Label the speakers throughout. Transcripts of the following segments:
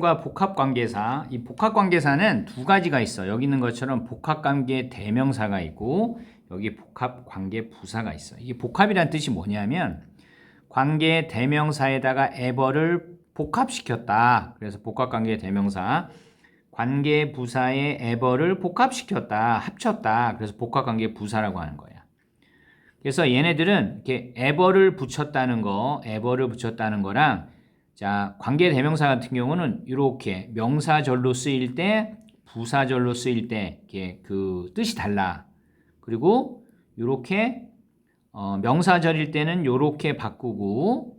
Speaker 1: 과 복합관계사. 이 복합관계사는 두 가지가 있어. 여기 있는 것처럼 복합관계 대명사가 있고 여기 복합관계 부사가 있어. 이게 복합이란 뜻이 뭐냐면 관계 대명사에다가 에버를 복합시켰다. 그래서 복합관계 대명사. 관계 부사의 에버를 복합시켰다. 합쳤다. 그래서 복합관계 부사라고 하는 거야. 그래서 얘네들은 이렇게 에버를 붙였다는 거 에버를 붙였다는 거랑 자, 관계 대명사 같은 경우는 이렇게 명사절로 쓰일 때, 부사절로 쓰일 때, 이게 그 뜻이 달라. 그리고 이렇게 어, 명사절일 때는 이렇게 바꾸고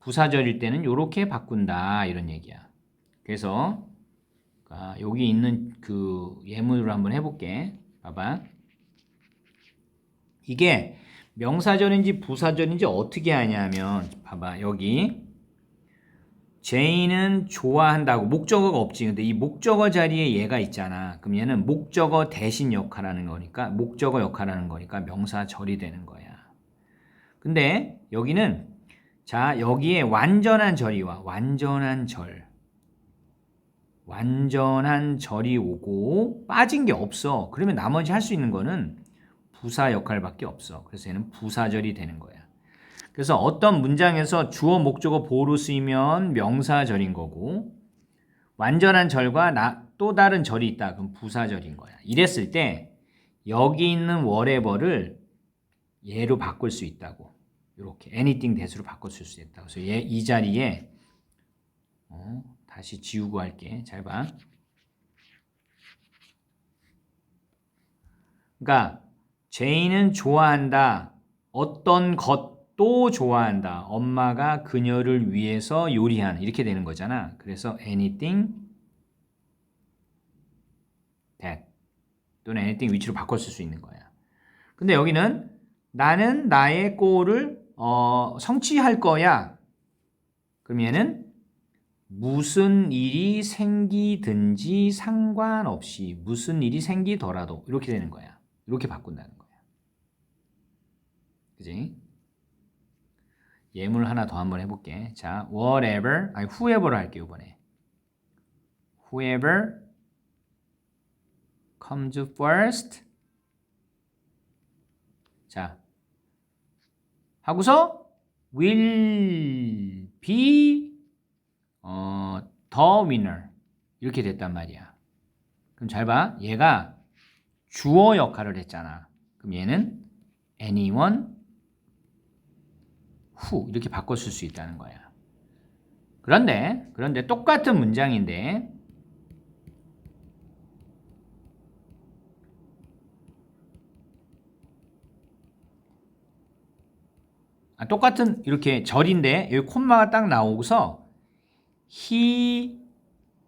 Speaker 1: 부사절일 때는 이렇게 바꾼다 이런 얘기야. 그래서 아, 여기 있는 그 예문으로 한번 해볼게. 봐봐. 이게 명사절인지 부사절인지 어떻게 하냐면 봐봐 여기 제인은 좋아한다고 목적어가 없지. 근데 이 목적어 자리에 얘가 있잖아. 그럼 얘는 목적어 대신 역할하는 거니까 목적어 역할하는 거니까 명사절이 되는 거야. 근데 여기는 자 여기에 완전한 절이 와. 완전한 절. 완전한 절이 오고 빠진 게 없어. 그러면 나머지 할 수 있는 거는 부사 역할밖에 없어. 그래서 얘는 부사절이 되는 거야. 그래서 어떤 문장에서 주어 목적어 보호로 쓰이면 명사절인 거고 완전한 절과 나, 또 다른 절이 있다. 그럼 부사절인 거야. 이랬을 때 여기 있는 whatever를 얘로 바꿀 수 있다고. 이렇게 anything 대수로 바꿀 수 있다고. 그래서 얘 이 자리에 어, 다시 지우고 할게. 잘 봐. 그러니까 제이는 좋아한다. 어떤 것 도 좋아한다. 엄마가 그녀를 위해서 요리한 이렇게 되는 거잖아. 그래서 anything that 또는 anything 바꿔 쓸 수 있는 거야. 근데 여기는 나는 나의 골을 어, 성취할 거야. 그럼 얘는 무슨 일이 생기든지 상관없이 무슨 일이 생기더라도 이렇게 되는 거야. 이렇게 바꾼다는 거야. 그지? 예물 하나 더 한번 해볼게. 자, whatever, 아니 whoever로 할게요 이번에. Whoever comes first. 자, 하고서 will be 어, the winner 이렇게 됐단 말이야. 그럼 잘 봐. 얘가 주어 역할을 했잖아. 그럼 얘는 anyone who 이렇게 바꿔 쓸 수 있다는 거야. 그런데 그런데 똑같은 문장인데 아, 똑같은 이렇게 절인데 여기 콤마가 딱 나오고서 he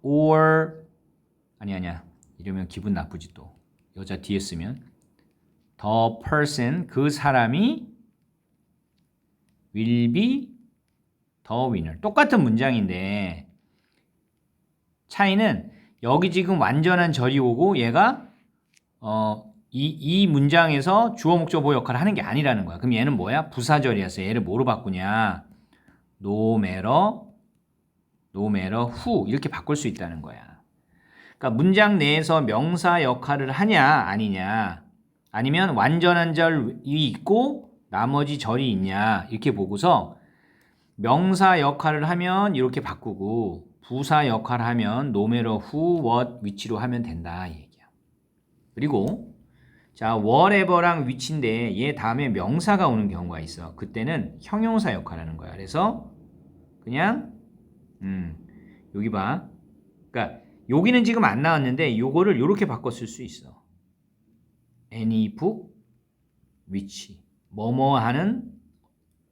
Speaker 1: or 아니 아니야. 이러면 기분 나쁘지 또. 여자 뒤에 쓰면. the person 그 사람이 will be the winner 똑같은 문장인데 차이는 여기 지금 완전한 절이 오고 얘가 어, 이, 이 문장에서 주어 목적 보호 역할을 하는 게 아니라는 거야. 그럼 얘는 뭐야? 부사절이었어. 얘를 뭐로 바꾸냐? no matter, no matter who 이렇게 바꿀 수 있다는 거야. 그러니까 문장 내에서 명사 역할을 하냐 아니냐 아니면 완전한 절이 있고 나머지 절이 있냐 이렇게 보고서 명사 역할을 하면 이렇게 바꾸고 부사 역할을 하면 matter who, what, which로 하면 된다 이 얘기야. 그리고 자 whatever랑 which인데 얘 다음에 명사가 오는 경우가 있어. 그때는 형용사 역할을 하는 거야. 그래서 그냥 음 여기 봐. 그러니까 여기는 지금 안 나왔는데 요거를 이렇게 쓸수 있어. any book which 뭐뭐 하는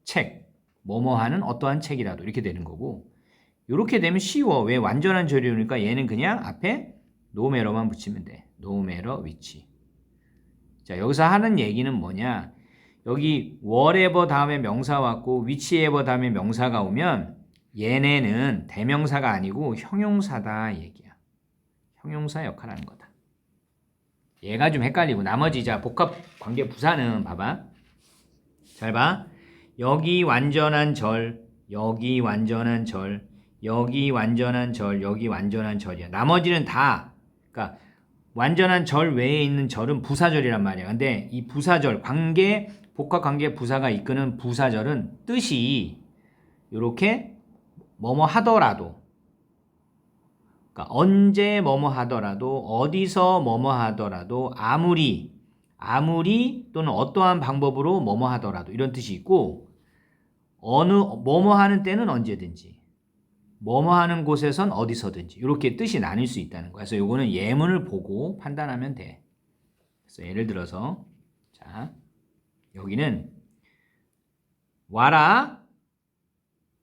Speaker 1: 책 뭐뭐 하는 어떠한 책이라도 이렇게 되는 거고 이렇게 되면 쉬워. 왜 완전한 절이니까 얘는 그냥 앞에 노메러만 붙이면 돼. 노메러 위치. 자, 여기서 하는 얘기는 뭐냐? 여기 whatever 다음에 명사 왔고 whichever 다음에 명사가 오면 얘네는 대명사가 아니고 형용사다 얘기야. 형용사 역할을 하는 거다. 얘가 좀 헷갈리고 나머지 자 복합 관계 부사는 봐봐. 잘 봐. 여기 완전한 절, 여기 완전한 절, 여기 완전한 절, 여기 완전한 절이야. 나머지는 다 그러니까 완전한 절 외에 있는 절은 부사절이란 말이야. 근데 이 부사절 관계 복합 관계 부사가 이끄는 부사절은 뜻이 이렇게 뭐뭐 하더라도 그러니까 언제 뭐뭐 하더라도 어디서 뭐뭐 하더라도 아무리 아무리 또는 어떠한 방법으로 뭐뭐 하더라도 이런 뜻이 있고 어느 뭐뭐 하는 때는 언제든지 뭐뭐 하는 곳에선 어디서든지 이렇게 뜻이 나뉠 수 있다는 거야. 그래서 요거는 예문을 보고 판단하면 돼. 그래서 예를 들어서 자 여기는 와라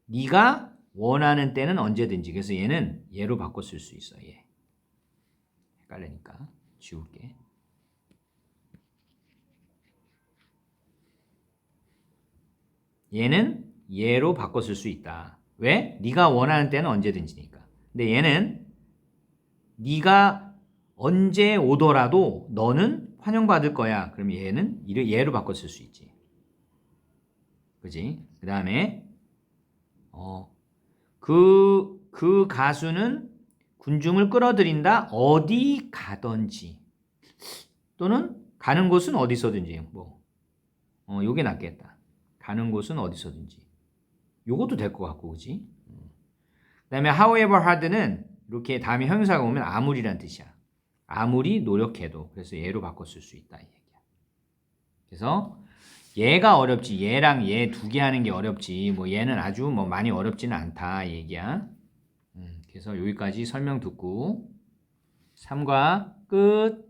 Speaker 1: 네가 원하는 때는 언제든지 그래서 얘는 얘로 바꿔 쓸 수 있어. 얘 헷갈리니까 지울게. 얘는 얘로 바꿔 쓸 수 있다. 왜? 네가 원하는 때는 언제든지니까. 근데 얘는 네가 언제 오더라도 너는 환영받을 거야. 그럼 얘는 이를 얘로 바꿔 쓸 수 있지. 그지? 그 다음에 어, 그, 그 가수는 군중을 끌어들인다. 어디 가든지. 또는 가는 곳은 어디서든지. 뭐. 어, 요게 낫겠다. 가는 곳은 어디서든지. 요것도 될 것 같고, 그지? 그 다음에 however hard는 이렇게 다음에 형용사가 오면 아무리란 뜻이야. 아무리 노력해도. 그래서 얘로 쓸수 있다. 이 얘기야. 그래서 얘가 어렵지. 얘랑 얘 두 개 하는 게 어렵지. 뭐 얘는 아주 뭐 많이 어렵지는 않다. 이 얘기야. 음, 그래서 여기까지 설명 듣고 3과 끝.